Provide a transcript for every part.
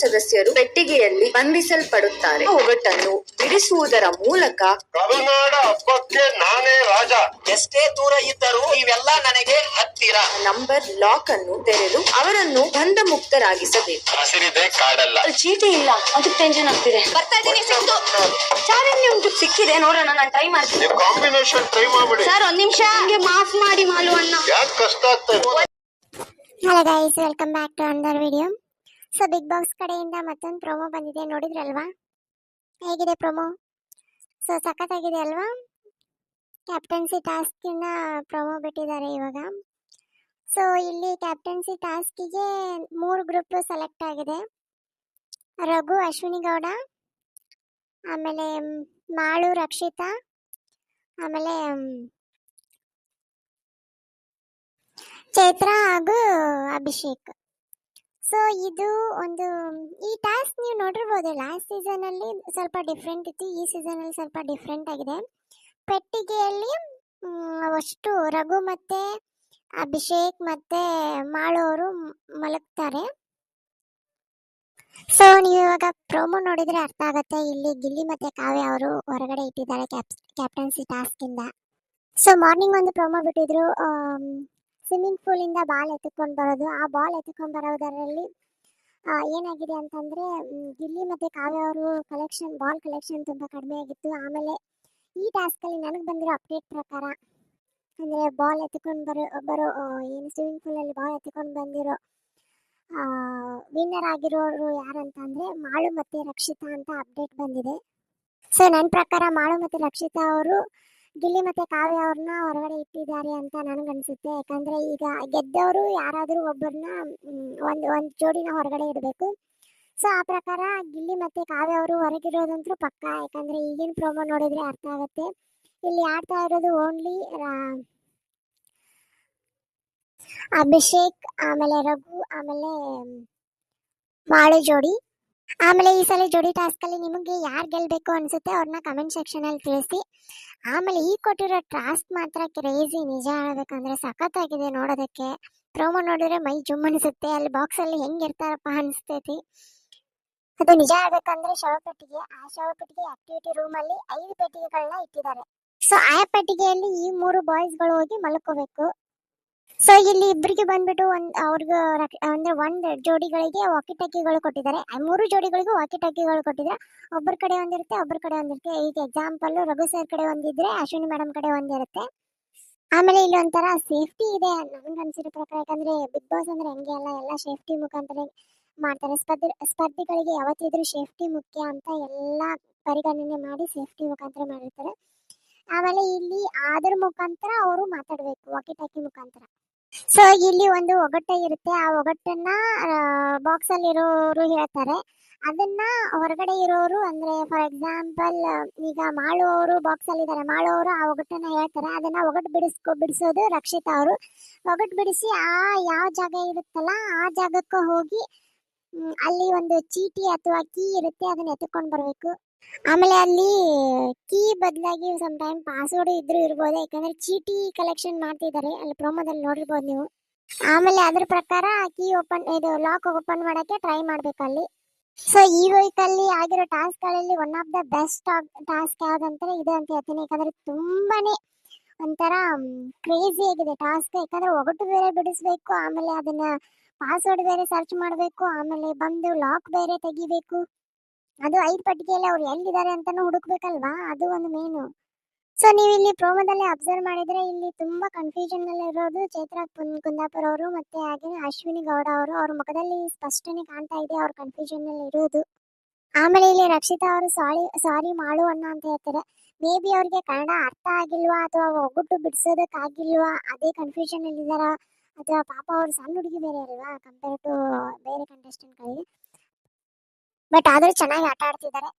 ಸದಸ್ಯರು ಪೆಟ್ಟಿಗೆಯಲ್ಲಿ ಬಂಧಿಸಲ್ಪಡುತ್ತಾರೆ. ಒಗಟನ್ನು ಬಿಡಿಸುವುದರ ಮೂಲಕ ಕರುನಾಡ ಹಬ್ಬಕ್ಕೆ ನಾನೇ ರಾಜ. ಎಷ್ಟೇ ದೂರ ಇದ್ದರೂ ಇವೆಲ್ಲ ನನಗೆ ಹತ್ತಿರ. ನಂಬರ್ ಲಾಕ್ ಅನ್ನು ತೆರೆದು ಅವರನ್ನು ಬಂಧ ಮುಕ್ತರಾಗಿಸಬೇಕು ಹಸಿರಿದೆ ಕಾಡಲ್ಲ. ಚೀಟಿ ಇಲ್ಲ. ಅದಕ್ಕೆ ಟೆನ್ಷನ್ ಆಗ್ತಿದೆ. ಬರ್ತಾ ಇದ್ದೀನಿ ಸಿಕ್ತು ಚಾಲೆಂಜ್ ಉಂಟು. ಸಿಕ್ಕಿದೆ ನೋಡೋಣ ನಾನು ಟ್ರೈ ಮಾಡ್ತೀನಿ. ಕಾಂಬಿನೇಷನ್ ಟ್ರೈ ಮಾಡ್ಬಿಡಿ. ಸರ್ ಒಂದ್ ನಿಮಿಷ. ಹಂಗೆ ಮಾಫ್ ಮಾಡಿ ಮಾಲು ಅಣ್ಣ ಯಾಕೆ ಕಷ್ಟ ಆಗ್ತದೆ hello guys welcome back to another video so Bigg Boss ಕಡೆಯಿಂದ ಮತ್ತೊಂದು ಪ್ರೊಮೋ ಬಂದಿದೆ. ನೋಡಿದ್ರಲ್ವಾ? ಹೇಗಿದೆ ಪ್ರೊಮೋ ಸೊ ಸಖತ್ತಾಗಿದೆ ಅಲ್ವಾ? ಕ್ಯಾಪ್ಟನ್ಸಿ ಟಾಸ್ಕಿನ ಪ್ರೊಮೋ ಬಿಟ್ಟಿದ್ದಾರೆ ಇವಾಗ. ಸೊ ಇಲ್ಲಿ ಕ್ಯಾಪ್ಟನ್ಸಿ ಟಾಸ್ಕಿಗೆ ಮೂರು ಗ್ರೂಪ್ ಸೆಲೆಕ್ಟ್ ಆಗಿದೆ. ರಘು, ಅಶ್ವಿನಿ ಗೌಡ, ಆಮೇಲೆ ಮಾಳು, ರಕ್ಷಿತಾ, ಆಮೇಲೆ ಚೈತ್ರ ಹಾಗೂ ಅಭಿಷೇಕ್. ಸೊ ಇದು ಒಂದು, ಈ ಟಾಸ್ಕ್ ನೀವು ನೋಡಿರ್ಬೋದು ಲಾಸ್ಟ್ ಸೀಸನ್ ಅಲ್ಲಿ ಸ್ವಲ್ಪ ಡಿಫ್ರೆಂಟ್ ಇತ್ತು, ಈ ಸೀಸನ್ ಅಲ್ಲಿ ಸ್ವಲ್ಪ ಡಿಫ್ರೆಂಟ್ ಆಗಿದೆ. ಪೆಟ್ಟಿಗೆಯಲ್ಲಿ ಅಷ್ಟು ರಘು ಮತ್ತೆ ಅಭಿಷೇಕ್ ಮತ್ತೆ ಅವರು ಮಲಗ್ತಾರೆ. ಸೊ ನೀವು ಇವಾಗ ಪ್ರೋಮೋ ನೋಡಿದ್ರೆ ಅರ್ಥ ಆಗುತ್ತೆ, ಇಲ್ಲಿ ಗಿಲ್ಲಿ ಮತ್ತೆ ಕಾವ್ಯ ಅವರು ಹೊರಗಡೆ ಇಟ್ಟಿದ್ದಾರೆ ಕ್ಯಾಪ್ಟನ್ಸಿ ಟಾಸ್ಕ್ ಇಂದ. ಸೊ ಮಾರ್ನಿಂಗ್ ಒಂದು ಪ್ರೋಮೋ ಬಿಟ್ಟಿದ್ರು ಸ್ವಿಮ್ಮಿಂಗ್ ಪೂಲ್ ಇಂದ ಬಾಲ್ ಎತ್ಕೊಂಡು ಬರೋದು. ಆ ಬಾಲ್ ಎತ್ಕೊಂಡು ಬರೋದರಲ್ಲಿ ಏನಾಗಿದೆ ಅಂತಂದರೆ ಗಿಲ್ಲಿ ಮತ್ತೆ ಕಾವ್ಯ ಅವರು ಕಲೆಕ್ಷನ್ ಬಾಲ್ ಕಲೆಕ್ಷನ್ ತುಂಬಾ ಕಡಿಮೆ ಆಗಿತ್ತು. ಆಮೇಲೆ ಈ ಟಾಸ್ಕ್ ಅಲ್ಲಿ ನನಗೆ ಬಂದಿರೋ ಅಪ್ಡೇಟ್ ಪ್ರಕಾರ, ಅಂದ್ರೆ ಬಾಲ್ ಎತ್ಕೊಂಡು ಬರೋ ಬರೋ ಏನು ಸ್ವಿಮ್ಮಿಂಗ್ ಪೂಲ್ ಅಲ್ಲಿ ಬಾಲ್ ಎತ್ಕೊಂಡು ಬಂದಿರೋ ವಿನ್ನರ್ ಆಗಿರೋರು ಯಾರಂತಂದರೆ ಮಾಳು ಮತ್ತೆ ರಕ್ಷಿತಾ ಅಂತ ಅಪ್ಡೇಟ್ ಬಂದಿದೆ. ಸೊ ನನ್ನ ಪ್ರಕಾರ ಮಾಳು ಮತ್ತೆ ರಕ್ಷಿತಾ ಅವರು ಗಿಲ್ಲಿ ಮತ್ತೆ ಕಾವ್ಯ ಅವ್ರನ್ನ ಹೊರಗಡೆ ಇಟ್ಟಿದ್ದಾರೆ ಅಂತ ನನಗನ್ಸುತ್ತೆ. ಯಾಕಂದ್ರೆ ಈಗ ಗೆದ್ದವರು ಯಾರಾದರೂ ಒಬ್ಬರನ್ನ ಒಂದು ಒಂದು ಜೋಡಿನ ಹೊರಗಡೆ ಇಡಬೇಕು. ಸೊ ಆ ಪ್ರಕಾರ ಗಿಲ್ಲಿ ಮತ್ತೆ ಕಾವ್ಯ ಅವರು ಹೊರಗಿರೋದಂತೂ ಪಕ್ಕ. ಯಾಕಂದ್ರೆ ಈಗಿನ ಪ್ರೋಮೋ ನೋಡಿದ್ರೆ ಅರ್ಥ ಆಗುತ್ತೆ. ಇಲ್ಲಿ ಆಡ್ತಾ ಇರೋದು ಓನ್ಲಿ ಅಭಿಷೇಕ್, ಆಮೇಲೆ ರಘು, ಆಮೇಲೆ ಬಾಳು ಜೋಡಿ. ಆಮೇಲೆ ಈ ಸಲ ಜೋಡಿ ಟಾಸ್ಕ್ ಅಲ್ಲಿ ನಿಮಗೆ ಯಾರು ಗೆಲ್ಬೇಕು ಅನ್ಸುತ್ತೆ ಅವ್ರನ್ನ ಕಮೆಂಟ್ ಸೆಕ್ಷನ್ ಅಲ್ಲಿ ತಿಳಿಸಿ. ಆಮೇಲೆ ಈ ಕೊಟ್ಟಿರೋ ಟ್ರಾಸ್ಟ್ ಮಾತ್ರ ಕ್ರೇಜಿ ನಿಜ ಹೇಳ್ಬೇಕಂದ್ರೆ ಸಖತ್ತಾಗಿದೆ ನೋಡೋದಕ್ಕೆ. ಪ್ರೋಮೋ ನೋಡಿದ್ರೆ ಮೈ ಜುಮ್ ಅನಿಸುತ್ತೆ, ಅಲ್ಲಿ ಬಾಕ್ಸ್ ಅಲ್ಲಿ ಹೆಂಗಿರ್ತಾರಪ್ಪ ಅನಿಸ್ತೈತಿ. ಅದು ನಿಜ ಹೇಳ್ಬೇಕಂದ್ರೆ ಶವಪೆಟ್ಟಿಗೆ, ಆ ಶವಪೆಟ್ಟಿಗೆ ಆಕ್ಟಿವಿಟಿ ರೂಮ್ ಅಲ್ಲಿ ಐದು ಪೆಟ್ಟಿಗೆಗಳನ್ನ ಇಟ್ಟಿದ್ದಾರೆ. ಸೊ ಆ ಪೆಟ್ಟಿಗೆಯಲ್ಲಿ ಈ ಮೂರು ಬಾಯ್ಸ್ಗಳು ಹೋಗಿ ಮಲ್ಕೋಬೇಕು. ಸೊ ಇಲ್ಲಿ ಇಬ್ಬರಿಗೆ ಬಂದ್ಬಿಟ್ಟು ಒಂದ್ ಅವ್ರಿಗೆ ಅಂದ್ರೆ ಒಂದ್ ಜೋಡಿಗಳಿಗೆ ವಾಕಿ ಟಕ್ಕಿಗಳು ಕೊಟ್ಟಿದ್ದಾರೆ ಮೂರು ಜೋಡಿಗಳಿಗೂ ವಾಕಿ ಟಕ್ಕಿಗಳು ಕೊಟ್ಟಿದ್ದಾರೆ. ಒಬ್ಬರ ಕಡೆ ಒಂದಿರುತ್ತೆ, ಒಬ್ಬರ ಕಡೆ ಒಂದಿರುತ್ತೆ. ಈಗ ಎಕ್ಸಾಂಪಲ್ ರಘು ಸರ್ ಕಡೆ ಒಂದಿದ್ರೆ, ಅಶ್ವಿನಿ ಮೇಡಮ್ ಕಡೆ ಒಂದಿರುತ್ತೆ. ಆಮೇಲೆ ಇಲ್ಲಿ ಒಂಥರ ಸೇಫ್ಟಿ ಇದೆ ನನ್ಗೆ ಅನ್ಸಿರೋ ಪ್ರಕಾರ. ಯಾಕಂದ್ರೆ ಬಿಗ್ ಬಾಸ್ ಅಂದ್ರೆ ಹೆಂಗೆ ಅಲ್ಲ, ಎಲ್ಲ ಸೇಫ್ಟಿ ಮುಖಾಂತರ ಮಾಡ್ತಾರೆ. ಸ್ಪರ್ಧಿ, ಸ್ಪರ್ಧಿಗಳಿಗೆ ಯಾವತ್ತಿದ್ರೂ ಸೇಫ್ಟಿ ಮುಖ್ಯ ಅಂತ ಎಲ್ಲ ಪರಿಗಣನೆ ಮಾಡಿ ಸೇಫ್ಟಿ ಮುಖಾಂತರ ಮಾಡಿರ್ತಾರೆ. ಆಮೇಲೆ ಇಲ್ಲಿ ಅದ್ರ ಮುಖಾಂತರ ಅವರು ಮಾತಾಡ್ಬೇಕು ವಾಕಿ ಟಾಕಿ ಮುಖಾಂತರ. ಸೊ ಇಲ್ಲಿ ಒಂದು ಒಗಟ ಇರುತ್ತೆ. ಆ ಒಗಟ್ಟನ್ನ ಬಾಕ್ಸ್ ಅಲ್ಲಿ ಇರೋರು ಹೇಳ್ತಾರೆ. ಅದನ್ನ ಹೊರಗಡೆ ಇರೋರು ಅಂದ್ರೆ ಫಾರ್ ಎಕ್ಸಾಂಪಲ್ ಈಗ ಮಾಡುವವರು ಬಾಕ್ಸ್ ಅಲ್ಲಿ ಇದ್ದಾರೆ ಮಾಡುವವರು ಆ ಒಗಟ್ಟನ್ನ ಹೇಳ್ತಾರೆ. ಅದನ್ನ ಒಗಟ್ ಬಿಡಿಸ್ಕೊ, ಬಿಡಿಸೋದು ರಕ್ಷಿತಾ ಅವರು. ಒಗಟ್ ಬಿಡಿಸಿ ಆ ಯಾವ ಜಾಗ ಇರುತ್ತಲ್ಲ, ಆ ಜಾಗಕ್ಕೆ ಹೋಗಿ ಅಲ್ಲಿ ಒಂದು ಚೀಟಿ ಅಥವಾ ಕೀ ಇರುತ್ತೆ, ಅದನ್ನ ಎತ್ಕೊಂಡು ಬರಬೇಕು. ಆಮೇಲೆ ಅಲ್ಲಿ ಕೀ ಬದಲಾಗಿ ಸಮ್ ಟೈಮ್ ಪಾಸ್ವರ್ಡ್ ಇದ್ರೂ ಇರ್ಬೋದು, ಯಾಕಂದ್ರೆ ಚೀಟಿ ಕಲೆಕ್ಷನ್ ಮಾಡ್ತಿದ್ದಾರೆ, ಅಲ್ಲಿ ಪ್ರೊಮೋದಲ್ಲಿ ನೋಡಿರ್ಬೋದು ನೀವು. ಆಮೇಲೆ ಅದ್ರ ಪ್ರಕಾರ ಕೀ ಓಪನ್ ಇದು ಲಾಕ್ ಓಪನ್ ಮಾಡಕ್ಕೆ ಟ್ರೈ ಮಾಡ್ಬೇಕು ಅಲ್ಲಿ. ಸೊ ಈ ವೈಕ್ ಅಲ್ಲಿ ಆಗಿರೋ ಟಾಸ್ಕ್ಗಳಲ್ಲಿ one of the best task ಯಾವ್ದಂತಾರೆ ಇದು ಅಂತ ಹೇಳ್ತೀನಿ. ಯಾಕಂದ್ರೆ ತುಂಬಾನೇ ಒಂಥರ ಕ್ರೇಜಿ ಆಗಿದೆ ಟಾಸ್ಕ್ ಯಾಕಂದ್ರೆ ಒಗಟು ಬೇರೆ ಬಿಡಿಸ್ಬೇಕು, ಆಮೇಲೆ ಅದನ್ನ ಪಾಸ್ವರ್ಡ್ ಬೇರೆ ಸರ್ಚ್ ಮಾಡಬೇಕು, ಆಮೇಲೆ ಬಂದು ಲಾಕ್ ಬೇರೆ ತೆಗಿಬೇಕು. ಅದು ಐದು ಪಟ್ಟಿಗೆಯಲ್ಲಿ ಅವ್ರು ಎಲ್ಲಿದ್ದಾರೆ ಅಂತಾನು ಹುಡುಕ್ಬೇಕಲ್ವಾ? ಅದು ಒಂದು ಮೇನು ಸೊ ನೀವು ಇಲ್ಲಿ ಪ್ರೋಮೋದಲ್ಲಿ ಅಬ್ಸರ್ವ್ ಮಾಡಿದ್ರೆ ಇಲ್ಲಿ ತುಂಬಾ ಕನ್ಫ್ಯೂಷನ್ ಅಲ್ಲಿ ಇರೋದು ಚೈತ್ರ ಕುಂದಾಪುರ ಅವರು ಮತ್ತೆ ಹಾಗೆ ಅಶ್ವಿನಿ ಗೌಡ ಅವರು. ಅವ್ರ ಮುಖದಲ್ಲಿ ಸ್ಪಷ್ಟನೆ ಕಾಣ್ತಾ ಇದೆ, ಅವ್ರ ಕನ್ಫ್ಯೂಷನ್ ಅಲ್ಲಿ ಇರೋದು. ಆಮೇಲೆ ಇಲ್ಲಿ ರಕ್ಷಿತಾ ಅವರು, ಸಾರಿ ಸಾರಿ ಮಾಡು ಅಣ್ಣ ಅಂತ ಹೇಳ್ತಾರೆ. ಮೇ ಬಿ ಅವ್ರಿಗೆ ಕನ್ನಡ ಅರ್ಥ ಆಗಿಲ್ವಾ ಅಥವಾ ಒಗ್ಗಟ್ಟು ಬಿಡಿಸೋದಕ್ಕಾಗಿಲ್ವಾ? ಅದೇ ಕನ್ಫ್ಯೂಷನ್ ಅಲ್ಲಿ ಇದಾರ ಅಥವಾ ಪಾಪ ಅವ್ರು ಸಣ್ಣ ಹುಡುಗಿ ಬೇರೆ ಅಲ್ವಾ? ಕಂಪೇರ್ ಟು ಬೇರೆ ಕಂಟೆಸ್ಟೆಂಟ್ಗಳಿಗೆ ಬಟ್ ಆದ್ರೂ ಚೆನ್ನಾಗಿ ಆಟ ಆಡ್ತಿದ್ದಾರೆ.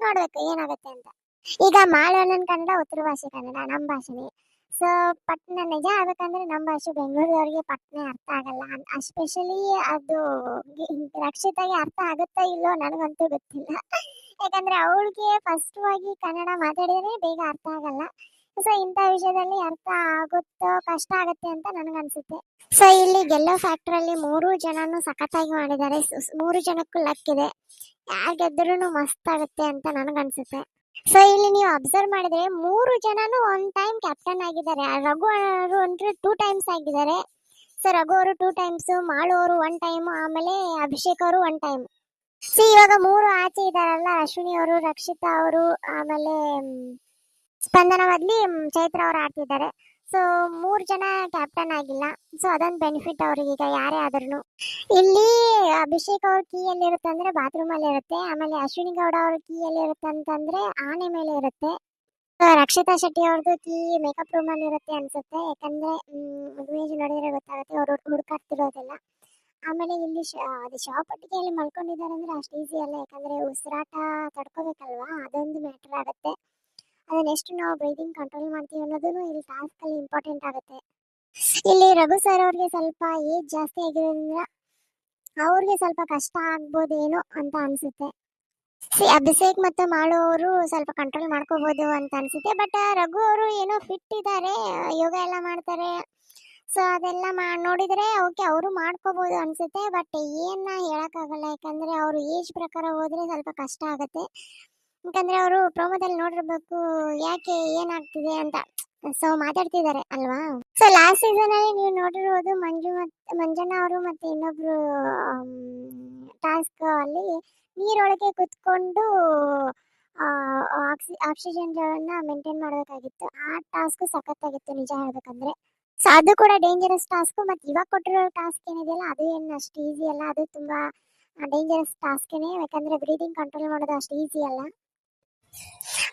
ನೋಡ್ಬೇಕು ಏನಾಗುತ್ತೆ ಅಂತ. ಈಗ ಮಾಡೋಣ ಕನ್ನಡ, ಉತ್ತರ ಭಾಷೆ ಕನ್ನಡ, ನಮ್ಮ ಭಾಷೆನೇ. ಸೊ ಪಟ್ನ ನಿಜ ಆಗ್ಬೇಕಂದ್ರೆ ನಮ್ಮ ಭಾಷೆ ಬೆಂಗಳೂರವ್ರಿಗೆ ಪಟ್ನೆ ಅರ್ಥ ಆಗಲ್ಲ. ಎಸ್ಪೆಷಲಿ ಅದು ರಕ್ಷಿತಾಗೆ ಅರ್ಥ ಆಗುತ್ತಾ ಇಲ್ಲೋ ನನಗಂತೂ ಗೊತ್ತಿಲ್ಲ. ಯಾಕಂದ್ರೆ ಅವಳಿಗೆ ಫಸ್ಟ್ ಆಗಿ ಕನ್ನಡ ಮಾತಾಡಿದ್ರೆ ಬೇಗ ಅರ್ಥ ಆಗಲ್ಲ. ಸೊ ಇಂಥ ವಿಷಯದಲ್ಲಿ ಅರ್ಥ ಆಗುತ್ತೋ ಕಷ್ಟ ಆಗುತ್ತೆ ಅಂತ ನನಗನ್ಸುತ್ತೆ. ಸೊ ಇಲ್ಲಿ ಗೆಲ್ಲೋ ಫ್ಯಾಕ್ಟರ್ ಅಲ್ಲಿ ಮೂರು ಜನನು ಸಖತ್ತಾಗಿ ಮಾಡಿದ್ದಾರೆ. ಮೂರು ಜನಕ್ಕೂ ಲಕ್ ಇದೆ. ಯಾರ್ ಗೆದ್ರೂ ಮಸ್ತ್ ಆಗುತ್ತೆ ಅಂತ ನನಗನ್ಸುತ್ತೆ. ಸೊ ಇಲ್ಲಿ ನೀವು ಅಬ್ಸರ್ವ್ ಮಾಡಿದ್ರೆ ಮೂರು ಜನನು ಒನ್ ಟೈಮ್ ಕ್ಯಾಪ್ಟನ್ ಆಗಿದ್ದಾರೆ. ರಘು ಅವರು ಅಂದ್ರೆ ಟೂ ಟೈಮ್ಸ್ ಆಗಿದ್ದಾರೆ. ಸೊ ರಘು ಅವರು ಟೂ ಟೈಮ್ಸ್ ಮಾಳು ಅವರು ಒನ್ ಟೈಮ್ ಆಮೇಲೆ ಅಭಿಷೇಕ್ ಅವರು ಒನ್ ಟೈಮ್ ಸೊ ಇವಾಗ ಮೂರು ಆಚೆ ಇದಾರಲ್ಲ ಅಶ್ವಿನಿ ಅವರು, ರಕ್ಷಿತಾ ಅವರು, ಆಮೇಲೆ ಮ್, ಸ್ಪಂದನ ಬದ್ಲಿ ಚೈತ್ರ ಅವರು ಆಡ್ತಿದ್ದಾರೆ. ಸೊ ಮೂರ್ ಜನ ಕ್ಯಾಪ್ಟನ್ ಆಗಿಲ್ಲ. ಸೊ ಅದೊಂದು ಬೆನಿಫಿಟ್ ಅವ್ರಿಗೆ ಈಗ ಯಾರೇ ಆದ್ರೂ ಇಲ್ಲಿ ಅಭಿಷೇಕ್ ಅವ್ರ ಕೀ ಎಲ್ಲಿ ಇರುತ್ತೆ ಅಂದ್ರೆ ಬಾತ್ರೂಮ್ ಅಲ್ಲಿ ಇರುತ್ತೆ. ಆಮೇಲೆ ಅಶ್ವಿನಿ ಗೌಡ ಅವ್ರ ಕೀ ಎಲ್ಲಿ ಇರುತ್ತೆ ಅಂತಂದ್ರೆ ಆನೆ ಮೇಲೆ ಇರುತ್ತೆ. ರಕ್ಷಿತಾ ಶೆಟ್ಟಿ ಅವ್ರದ್ದು ಕೀ ಮೇಕಪ್ ರೂಮ್ ಅಲ್ಲಿ ಇರುತ್ತೆ ಅನ್ಸುತ್ತೆ. ಯಾಕಂದ್ರೆ ಇಮೇಜ್ ನೋಡಿದ್ರೆ ಗೊತ್ತಾಗುತ್ತೆ ಅವ್ರು ಹುಡುಕಾಡ್ತಿರೋದಿಲ್ಲ. ಆಮೇಲೆ ಇಲ್ಲಿ ಅದು ಶಾಪಟ್ಟಿಗೆಯಲ್ಲಿ ಮಲ್ಕೊಂಡಿದ್ದಾರೆ ಅಂದ್ರೆ ಅಷ್ಟು ಈಸಿ ಅಲ್ಲ. ಯಾಕಂದ್ರೆ ಉಸಿರಾಟ ತಡ್ಕೋಬೇಕಲ್ವಾ? ಅದೊಂದು ಮ್ಯಾಟರ್ ಆಗುತ್ತೆ. ಅದನ್ನ ಎಷ್ಟು ನಾವು ಬ್ರೀದಿಂಗ್ ಕಂಟ್ರೋಲ್ ಮಾಡ್ತೀವಿ ಅನ್ನೋದನ್ನು ಇಲ್ಲಿ ಟಾಸ್ಕ್ ಅಲ್ಲಿ ಇಂಪಾರ್ಟೆಂಟ್ ಆಗುತ್ತೆ. ಇಲ್ಲಿ ರಘು ಸರ್ ಅವ್ರಿಗೆ ಸ್ವಲ್ಪ ಏಜ್ ಜಾಸ್ತಿ ಆಗಿರೋದ್ರಿಂದ ಅವ್ರಿಗೆ ಸ್ವಲ್ಪ ಕಷ್ಟ ಆಗ್ಬೋದೇನೋ ಅಂತ ಅನ್ಸುತ್ತೆ. ಅಭಿಷೇಕ್ ಮತ್ತು ಅವರು ಸ್ವಲ್ಪ ಕಂಟ್ರೋಲ್ ಮಾಡ್ಕೋಬಹುದು ಅಂತ ಅನ್ಸುತ್ತೆ. ಬಟ್ ರಘು ಅವರು ಏನೋ ಫಿಟ್ ಇದ್ದಾರೆ, ಯೋಗ ಎಲ್ಲ ಮಾಡ್ತಾರೆ. ಸೊ ಅದೆಲ್ಲ ನೋಡಿದ್ರೆ ಓಕೆ ಅವರು ಮಾಡ್ಕೋಬಹುದು ಅನ್ಸುತ್ತೆ. ಬಟ್ ಏನ ಹೇಳಕ್ಕಾಗಲ್ಲ. ಯಾಕಂದ್ರೆ ಅವರು ಏಜ್ ಪ್ರಕಾರ ಹೋದ್ರೆ ಸ್ವಲ್ಪ ಕಷ್ಟ ಆಗುತ್ತೆ. ಯಾಕಂದ್ರೆ ಅವರು ಪ್ರೋಮೋದಲ್ಲಿ ನೋಡಿರ್ಬೇಕು, ಯಾಕೆ ಏನಾಗ್ತಿದೆ ಅಂತ. ಸೊ ಮಾತಾಡ್ತಿದ್ದಾರೆ ಅಲ್ವಾ? ಸೊ ಲಾಸ್ಟ್ ಸೀಸನ್ ಅಲ್ಲಿ ನೀವು ನೋಡಿರೋದು ಮಂಜು ಮತ್ತೆ ಮಂಜಣ್ಣ ಅವರು ಮತ್ತೆ ಇನ್ನೊಬ್ರು ಟಾಸ್ಕ್ ಅಲ್ಲಿ ನೀರೊಳಗೆ ಕುತ್ಕೊಂಡು ಆಕ್ಸಿಜನ್ ಮೇಂಟೈನ್ ಮಾಡಬೇಕಾಗಿತ್ತು. ಆ ಟಾಸ್ಕ್ ಸಖತ್ತಾಗಿತ್ತು, ನಿಜ ಹೇಳ್ಬೇಕಂದ್ರೆ. ಸೊ ಅದು ಕೂಡ ಡೇಂಜರಸ್ ಟಾಸ್ಕ್ ಮತ್ತೆ ಇವಾಗ ಕೊಟ್ಟಿರೋ ಟಾಸ್ಕ್ ಏನಿದೆಯಲ್ಲ, ಅದು ಏನು ಅಷ್ಟು ಈಸಿ ಅಲ್ಲ. ಅದು ತುಂಬಾ ಡೇಂಜರಸ್ ಟಾಸ್ಕ್ ಏನೇ. ಯಾಕಂದ್ರೆ ಬ್ರೀದಿಂಗ್ ಕಂಟ್ರೋಲ್ ಮಾಡೋದು ಅಷ್ಟು ಈಸಿ ಅಲ್ಲ.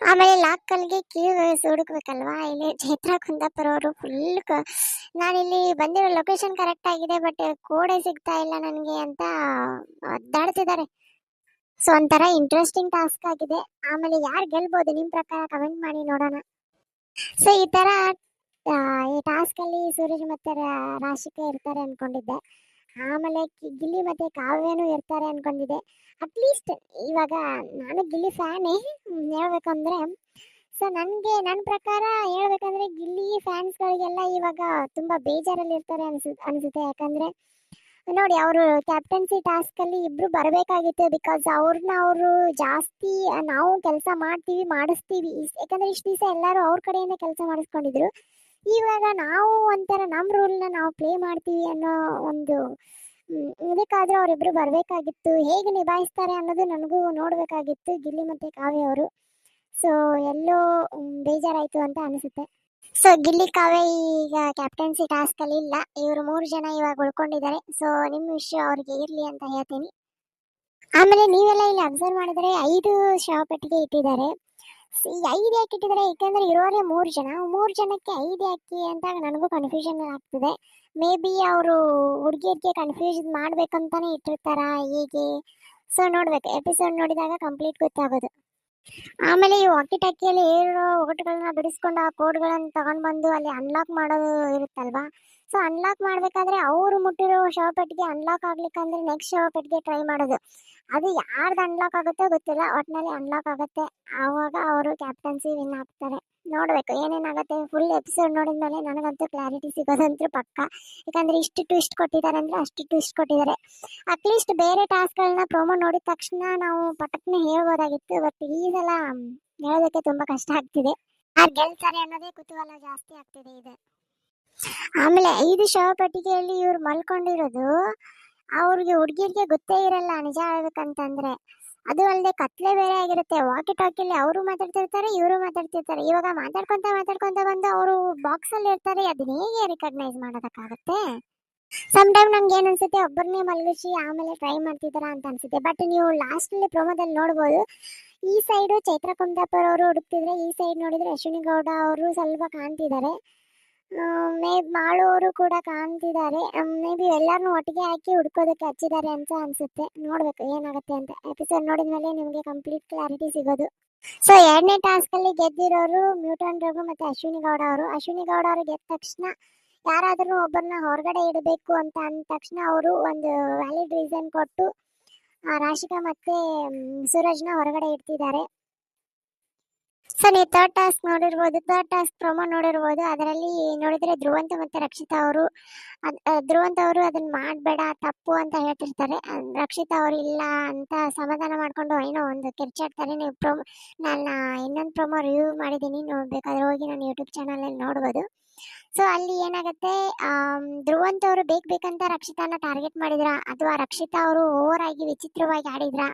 ಆಮೇಲೆ ಲಾಕ್ ಕ್ಯೂ ಹುಡುಕ್ಬೇಕಲ್ವಾ? ಇಲ್ಲಿ ಚೈತ್ರ ಕುಂದಾಪುರ ಅವರು ಫುಲ್ ನಾನಿಲ್ಲಿ ಬಂದಿರೋ ಲೊಕೇಶನ್ ಕರೆಕ್ಟ್ ಆಗಿದೆ ಬಟ್ ಕೋಡೆ ಸಿಗ್ತಾ ಇಲ್ಲ ನನಗೆ ಅಂತ ಒದ್ದಾಡ್ತಿದ್ದಾರೆ. ಸೊ ಒಂಥರ ಇಂಟ್ರೆಸ್ಟಿಂಗ್ ಟಾಸ್ಕ್ ಆಗಿದೆ. ಆಮೇಲೆ ಯಾರು ಗೆಲ್ಬೋದು ನಿಮ್ಮ ಪ್ರಕಾರ ಕಮೆಂಟ್ ಮಾಡಿ ನೋಡೋಣ. ಸೊ ಈ ತರ ಈ ಟಾಸ್ಕ್ ಅಲ್ಲಿ ಸೂರಜ್ ಮತ್ತೆ ರಾಶಿಕೆ ಇರ್ತಾರೆ ಅನ್ಕೊಂಡಿದ್ದೆ. ಆಮೇಲೆ ಗಿಲ್ಲಿ ಮತ್ತೆ ಕಾವ್ಯನೂ ಇರ್ತಾರೆ ಅನ್ಕೊಂಡಿದ್ದೆ. ಅಟ್ಲೀಸ್ಟ್ ಇವಾಗ ನಾನು ಗಿಲ್ಲಿ ಫ್ಯಾನೇ. ಹೇಳ್ಬೇಕಂದ್ರೆ ಸೊ ನನಗೆ ನನ್ನ ಪ್ರಕಾರ ಹೇಳ್ಬೇಕಂದ್ರೆ ಗಿಲ್ಲಿ ಫ್ಯಾನ್ಸ್ಗಳಿಗೆಲ್ಲ ಇವಾಗ ತುಂಬ ಬೇಜಾರಲ್ಲಿ ಇರ್ತಾರೆ ಅನ್ಸು, ಅನಿಸುತ್ತೆ. ಯಾಕಂದರೆ, ನೋಡಿ ಅವರು ಕ್ಯಾಪ್ಟನ್ಸಿ ಟಾಸ್ಕಲ್ಲಿ ಇಬ್ಬರು ಬರಬೇಕಾಗಿತ್ತು ಬಿಕಾಸ್ ಅವ್ರನ್ನ ಅವರು ಜಾಸ್ತಿ ನಾವು ಕೆಲಸ ಮಾಡ್ತೀವಿ, ಮಾಡಿಸ್ತೀವಿ. ಯಾಕಂದರೆ ಇಷ್ಟು ದಿವಸ ಎಲ್ಲರೂ ಅವ್ರ ಕಡೆಯಿಂದ ಕೆಲಸ ಮಾಡಿಸ್ಕೊಂಡಿದ್ರು. ಇವಾಗ ನಾವು ಒಂಥರ ನಮ್ಮ ರೂಲ್ನ ನಾವು ಪ್ಲೇ ಮಾಡ್ತೀವಿ ಅನ್ನೋ ಒಂದು ಇದಕ್ಕಾದ್ರೂ ಅವರಿಬ್ರು ಬರಬೇಕಾಗಿತ್ತು. ಹೇಗೆ ನಿಭಾಯಿಸ್ತಾರೆ ಅನ್ನೋದು ನನಗೂ ನೋಡಬೇಕಾಗಿತ್ತು, ಗಿಲ್ಲಿ ಮತ್ತೆ ಕಾವ್ಯ ಅವರು. ಸೊ ಎಲ್ಲೋ ಬೇಜಾರಾಯಿತು ಅಂತ ಅನಿಸುತ್ತೆ. ಸೊ ಗಿಲ್ಲಿ ಕಾವ್ಯ ಈಗ ಕ್ಯಾಪ್ಟನ್ಸಿ ಟಾಸ್ಕಲ್ಲಿ ಇಲ್ಲ. ಇವರು ಮೂರು ಜನ ಇವಾಗ ಉಳ್ಕೊಂಡಿದ್ದಾರೆ. ಸೊ ನಿಮ್ಮ ವಿಷಯ ಅವ್ರಿಗೆ ಇರ್ಲಿ ಅಂತ ಹೇಳ್ತೀನಿ. ಆಮೇಲೆ ನೀವೆಲ್ಲ ಇಲ್ಲಿ ಅಬ್ಸರ್ವ್ ಮಾಡಿದರೆ ಐದು ಶಾಪಟ್ಟಿಗೆ ಇಟ್ಟಿದ್ದಾರೆ. ಈ ಐದು ಯಾಕೆ ಇಟ್ಟಿದ್ದಾರೆ? ಏಕೆಂದರೆ ಇರೋರೇ ಮೂರು ಜನ. ಮೂರು ಜನಕ್ಕೆ ಐದು ಯಾಕೆ ಅಂತ ನನಗೂ ಕನ್ಫ್ಯೂಷನ್ ಆಗ್ತಿದೆ. ಮೇ ಬಿ ಅವರು ಹುಡುಗಿಯರಿಗೆ ಕನ್ಫ್ಯೂಸ್ ಮಾಡ್ಬೇಕಂತಾನೆ ಇಟ್ಟಿರ್ತಾರ, ಹೇಗೆ? ಸೊ ನೋಡ್ಬೇಕು. ಎಪಿಸೋಡ್ ನೋಡಿದಾಗ ಕಂಪ್ಲೀಟ್ ಗೊತ್ತಾಗೋದು. ಆಮೇಲೆ ಈ ವಾಕಿ ಟಾಕಿಯಲ್ಲಿ ಏರೋ ಒಗಟುಗಳನ್ನ ಬಿಡಿಸ್ಕೊಂಡು ಆ ಕೋಡ್ಗಳನ್ನ ತಗೊಂಡ್ ಬಂದು ಅಲ್ಲಿ ಅನ್ಲಾಕ್ ಮಾಡೋದು ಇರುತ್ತಲ್ವಾ? ಸೊ ಅನ್ಲಾಕ್ ಮಾಡ್ಬೇಕಾದ್ರೆ ಅವರು ಮುಟ್ಟಿರೋ ಶಾಪೆಟ್ಗೆ ಅನ್ಲಾಕ್ ಆಗ್ಲಿಕ್ಕಂದ್ರೆ ನೆಕ್ಸ್ಟ್ ಶಾಪೆಟ್ಗೆ ಟ್ರೈ ಮಾಡೋದು. ಅದು ಯಾರ್ದು ಅನ್ಲಾಕ್ ಆಗುತ್ತೋ ಗೊತ್ತಿಲ್ಲ. ಒಟ್ನಲ್ಲಿ ಅನ್ಲಾಕ್ ಆಗುತ್ತೆ. ಆವಾಗ ಅವರು ಕ್ಯಾಪ್ಟನ್ಸಿ ವಿನ್ ಆಗ್ತಾರೆ. ನೋಡ್ಬೇಕು ಏನೇನಾಗುತ್ತೆ ಫುಲ್ ಎಪಿಸೋಡ್ ನೋಡಿದ್ಮೇಲೆ ನನಗಂತೂ ಕ್ಲಾರಿಟಿ ಸಿಗೋದಂತೂ ಪಕ್ಕ. ಯಾಕಂದ್ರೆ ಇಷ್ಟು ಟ್ವಿಸ್ಟ್ ಕೊಟ್ಟಿದ್ದಾರೆ ಅಂದ್ರೆ ಅಷ್ಟು ಟ್ವಿಸ್ಟ್ ಕೊಟ್ಟಿದ್ದಾರೆ. ಅಟ್ಲೀಸ್ಟ್ ಬೇರೆ ಟಾಸ್ಕ್ಗಳನ್ನ ಪ್ರೋಮೋ ನೋಡಿದ ತಕ್ಷಣ ನಾವು ಪಟಕ್ನೆ ಹೇಳ್ಬೋದಾಗಿತ್ತು ಬಟ್ ಈ ಸಲ ಹೇಳೋದಕ್ಕೆ ತುಂಬಾ ಕಷ್ಟ ಆಗ್ತಿದೆ. ಯಾರು ಗೆಲ್ತಾರೆ ಅನ್ನೋದೇ ಕುತೂಹಲ ಜಾಸ್ತಿ ಆಗ್ತಿದೆ ಇದೆ. ಆಮೇಲೆ ಐದು ಶವಪೆಟ್ಟಿಗೆಯಲ್ಲಿ ಇವ್ರು ಮಲ್ಕೊಂಡಿರೋದು, ಅವ್ರಿಗೆ ಹುಡುಗಿರಿಗೆ ಗೊತ್ತೇ ಇರಲ್ಲ, ನಿಜ ಹೇಳ್ಬೇಕಂತಂದ್ರೆ. ಅದು ಅಲ್ಲದೆ ಕತ್ಲೆ ಬೇರೆ ಆಗಿರುತ್ತೆ. ವಾಕಿ ಟಾಕಿಲಿ ಅವರು ಮಾತಾಡ್ತಿರ್ತಾರೆ, ಇವರು ಮಾತಾಡ್ತಿರ್ತಾರೆ. ಇವಾಗ ಮಾತಾಡ್ಕೊಂತ ಮಾತಾಡ್ಕೊಂತ ಬಂದು ಅವರು ಬಾಕ್ಸ್ ಅಲ್ಲಿ ಇರ್ತಾರೆ. ಅದನ್ನ ಹೇಗೆ ರಿಕಗ್ನೈಸ್ ಮಾಡೋದಕ್ಕಾಗುತ್ತೆ? ಸಮ್ ಟೈಮ್ ನಮ್ಗೆ ಏನ್ ಅನ್ಸುತ್ತೆ ಒಬ್ಬರನ್ನೇ ಮಲಗಿಸಿ ಆಮೇಲೆ ಟ್ರೈ ಮಾಡ್ತಿದಾರ ಅಂತ ಅನ್ಸುತ್ತೆ. ಬಟ್ ನೀವು ಲಾಸ್ಟ್ ಅಲ್ಲಿ ಪ್ರೋಮೋದಲ್ಲಿ ನೋಡ್ಬೋದು, ಈ ಸೈಡ್ ಚೈತ್ರ ಕುಂದಾಪುರ ಅವರು ಹುಡುಕ್ತಿದ್ರೆ, ಈ ಸೈಡ್ ನೋಡಿದ್ರೆ ಅಶ್ವಿನಿ ಗೌಡ ಅವರು ಸ್ವಲ್ಪ ಕಾಣ್ತಿದ್ದಾರೆ. ಮೇ ಮಾಳುವರು ಕೂಡ ಕಾಣ್ತಿದ್ದಾರೆ. ಮೇ ಬಿ ಎಲ್ಲರನ್ನೂ ಒಟ್ಟಿಗೆ ಹಾಕಿ ಹುಡ್ಕೋದಕ್ಕೆ ಹಚ್ಚಿದ್ದಾರೆ ಅಂತ ಅನ್ಸುತ್ತೆ. ನೋಡ್ಬೇಕು ಏನಾಗುತ್ತೆ ಅಂತ. ಎಪಿಸೋಡ್ ನೋಡಿದ ಮೇಲೆ ನಿಮಗೆ ಕಂಪ್ಲೀಟ್ ಕ್ಲಾರಿಟಿ ಸಿಗೋದು. ಸೊ ಎರಡನೇ ಟಾಸ್ಕ್ ಅಲ್ಲಿ ಗೆದ್ದಿರೋರು ಮ್ಯೂಟನ್ ರಘು ಮತ್ತೆ ಅಶ್ವಿನಿ ಗೌಡ ಅವರು. ಅಶ್ವಿನಿ ಗೌಡ ಅವರು ಗೆದ್ದ ತಕ್ಷಣ ಯಾರಾದರೂ ಒಬ್ಬರನ್ನ ಹೊರಗಡೆ ಇಡಬೇಕು ಅಂತ ಅಂದ ತಕ್ಷಣ ಅವರು ಒಂದು ವ್ಯಾಲಿಡ್ ರೀಸನ್ ಕೊಟ್ಟು ರಾಶಿಕಾ ಮತ್ತೆ ಸೂರಜ್ನ ಹೊರಗಡೆ ಇಡ್ತಿದ್ದಾರೆ. ಸೊ ನೀವು ಥರ್ಡ್ ಟಾಸ್ಕ್ ನೋಡಿರ್ಬೋದು ಥರ್ಡ್ ಟಾಸ್ಕ್ ಪ್ರೊಮೋ ನೋಡಿರ್ಬೋದು, ಅದರಲ್ಲಿ ನೋಡಿದ್ರೆ ಧ್ರುವಂತ ಮತ್ತು ರಕ್ಷಿತಾ ಅವರು ಧ್ರುವಂತ ಅವರು ಅದನ್ನ ಮಾಡಬೇಡ, ತಪ್ಪು ಅಂತ ಹೇಳ್ತಿರ್ತಾರೆ. ರಕ್ಷಿತಾ ಅವರು ಇಲ್ಲ ಅಂತ ಸಮಾಧಾನ ಮಾಡ್ಕೊಂಡು, ಏನೋ ಒಂದು ಕಿರ್ಚಾಡ್ತಾರೆ ನೀವು ಪ್ರೊಮೋ ನಾನು ಇನ್ನೊಂದು ಪ್ರೊಮೋ ರಿವ್ಯೂ ಮಾಡಿದ್ದೀನಿ ನೋಡ್ಬೇಕಾದ್ರೆ ಹೋಗಿ ನಾನು ಯೂಟ್ಯೂಬ್ ಚಾನಲಲ್ಲಿ ನೋಡ್ಬೋದು. ಸೊ ಅಲ್ಲಿ ಏನಾಗುತ್ತೆ ಧ್ರುವಂತ ಅವರು ಬೇಕು ಬೇಕಂತ ರಕ್ಷಿತಾನ ಟಾರ್ಗೆಟ್ ಮಾಡಿದ್ರ, ಅಥವಾ ರಕ್ಷಿತಾ ಅವರು ಓವರ್ ಆಗಿ ವಿಚಿತ್ರವಾಗಿ ಆಡಿದ್ರ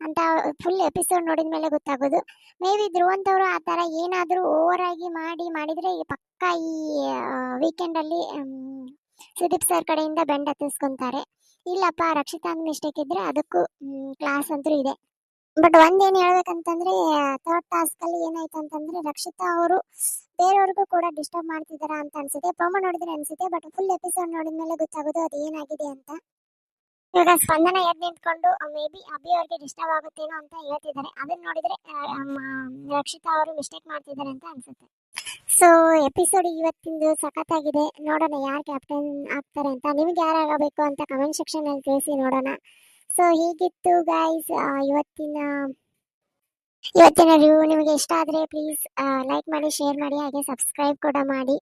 ಅಂತ ಫುಲ್ ಎಪಿಸೋಡ್ ನೋಡಿದ ಮೇಲೆ ಗೊತ್ತಾಗೋದು. ಮೇ ಬಿ ಧ್ರುವಂತವರು ಆ ಥರ ಏನಾದರೂ ಓವರ್ ಆಗಿ ಮಾಡಿ ಮಾಡಿದರೆ ಪಕ್ಕ ಈ ವೀಕೆಂಡಲ್ಲಿ ಸುದೀಪ್ ಸರ್ ಕಡೆಯಿಂದ ಬೆಂಡ ಹತ್ತಿಸ್ಕೊಂತಾರೆ ಇಲ್ಲಪ್ಪ ರಕ್ಷಿತಾ ಅಂದ್ ಮಿಸ್ಟೇಕ್ ಇದ್ರೆ ಅದಕ್ಕೂ ಕ್ಲಾಸ್ ಅಂತೂ ಇದೆ. ಬಟ್ ಒಂದೇನು ಹೇಳ್ಬೇಕಂತಂದ್ರೆ ಥರ್ಡ್ ಟಾಸ್ಕ್ ಅಲ್ಲಿ ಏನಾಯ್ತು ಅಂತಂದ್ರೆ ರಕ್ಷಿತಾ ಅವರು ಬೇರೆಯವ್ರಿಗೂ ಕೂಡ ಡಿಸ್ಟರ್ಬ್ ಮಾಡ್ತಿದಾರ ಅಂತ ಅನ್ಸುತ್ತೆ. ಪ್ರೊಮೋ ನೋಡಿದ್ರೆ ಅನ್ಸುತ್ತೆ ಬಟ್ ಫುಲ್ ಎಪಿಸೋಡ್ ನೋಡಿದ ಮೇಲೆ ಗೊತ್ತಾಗೋದು ಅದು ಏನಾಗಿದೆ ಅಂತ. ಇವಾಗ ಸ್ಪಂದನ ಎದ್ದು ನಿಂತ್ಕೊಂಡು ಮೇ ಬಿ ಅಭಿ ಅವ್ರಿಗೆ ಡಿಸ್ಟರ್ಬ್ ಆಗುತ್ತೇನೋ ಅಂತ ಹೇಳ್ತಿದ್ದಾರೆ. ಅದನ್ನ ನೋಡಿದ್ರೆ ರಕ್ಷಿತಾ ಅವರು ಮಿಸ್ಟೇಕ್ ಮಾಡ್ತಿದ್ದಾರೆ ಅಂತ ಅನ್ಸುತ್ತೆ. ಸೊ ಎಪಿಸೋಡ್ ಇವತ್ತಿಂದು ಸಖತ್ತಾಗಿದೆ. ನೋಡೋಣ ಯಾರು ಕ್ಯಾಪ್ಟನ್ ಆಗ್ತಾರೆ ಅಂತ. ನಿಮ್ಗೆ ಯಾರು ಆಗಬೇಕು ಅಂತ ಕಮೆಂಟ್ ಸೆಕ್ಷನ್ ಅಲ್ಲಿ ತಿಳಿಸಿ ನೋಡೋಣ. ಸೊ ಹೀಗಿತ್ತು ಗೈಸ್ ಇವತ್ತಿನ ಇವತ್ತಿನ ರಿವ್ಯೂ ನಿಮಗೆ ಇಷ್ಟ ಆದರೆ ಪ್ಲೀಸ್ ಲೈಕ್ ಮಾಡಿ ಶೇರ್ ಮಾಡಿ, ಹಾಗೆ ಸಬ್ಸ್ಕ್ರೈಬ್ ಕೂಡ ಮಾಡಿ.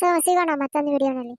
ಸೊ ಸಿಗೋಣ ಮತ್ತೊಂದು ವಿಡಿಯೋನಲ್ಲಿ